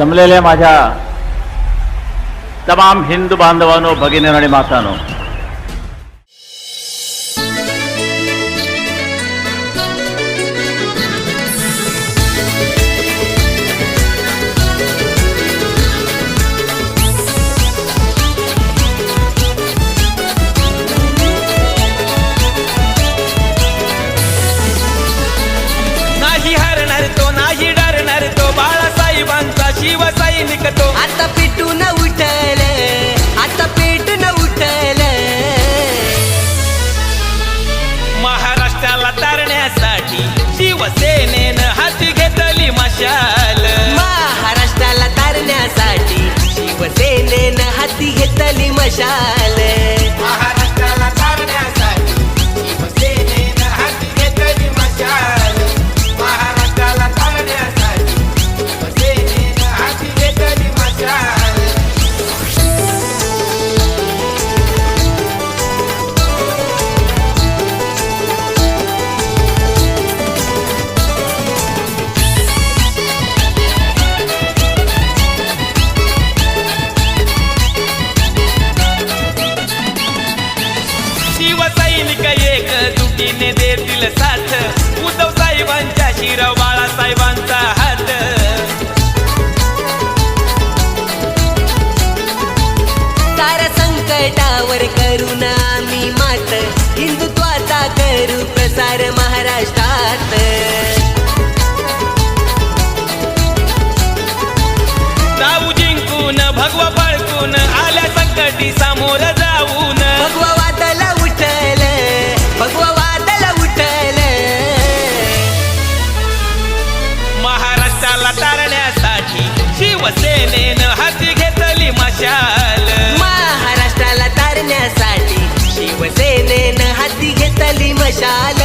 जमलेल्या माझ्या तमाम हिंदू बांधवानो भगिनी आणि मातानो घेतली एक जुटीने देतील साथ? उद्धव साहेबांच्या शिरव बाळासाहेबांचा हात. सारा संकटावर मात हिंदुत्वाचा करू प्रसार महाराष्ट्रात. भगवा बळकून आल्या संकटी समोर शिवसेनेनं हाती घेतली मशाल. महाराष्ट्राला तारण्यासाठी शिवसेनेनं हाती घेतली मशाल.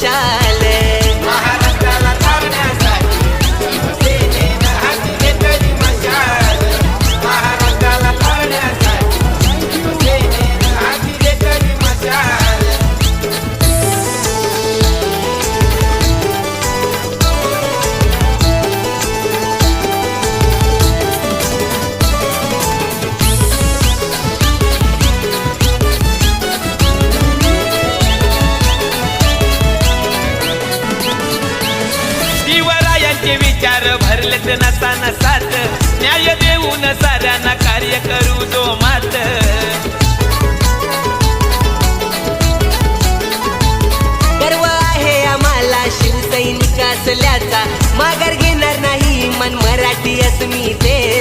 घेतली विचार भरलेत नसा नसात न्याय देऊन साऱ्यांना कार्य करू जो मात. गर्व आहे आम्हाला शिवसैनिक असल्याचा. माघार घेणार नाही मन मराठी अस्मितेचा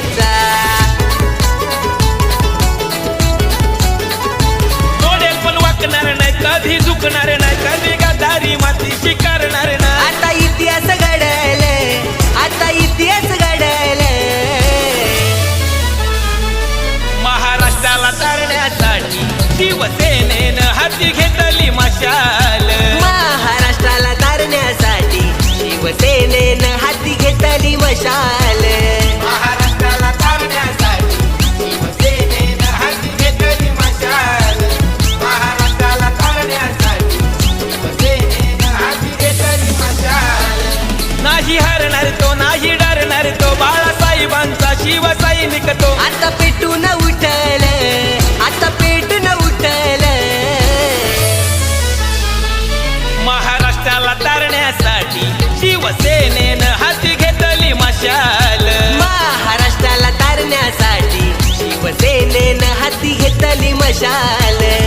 special. Eh?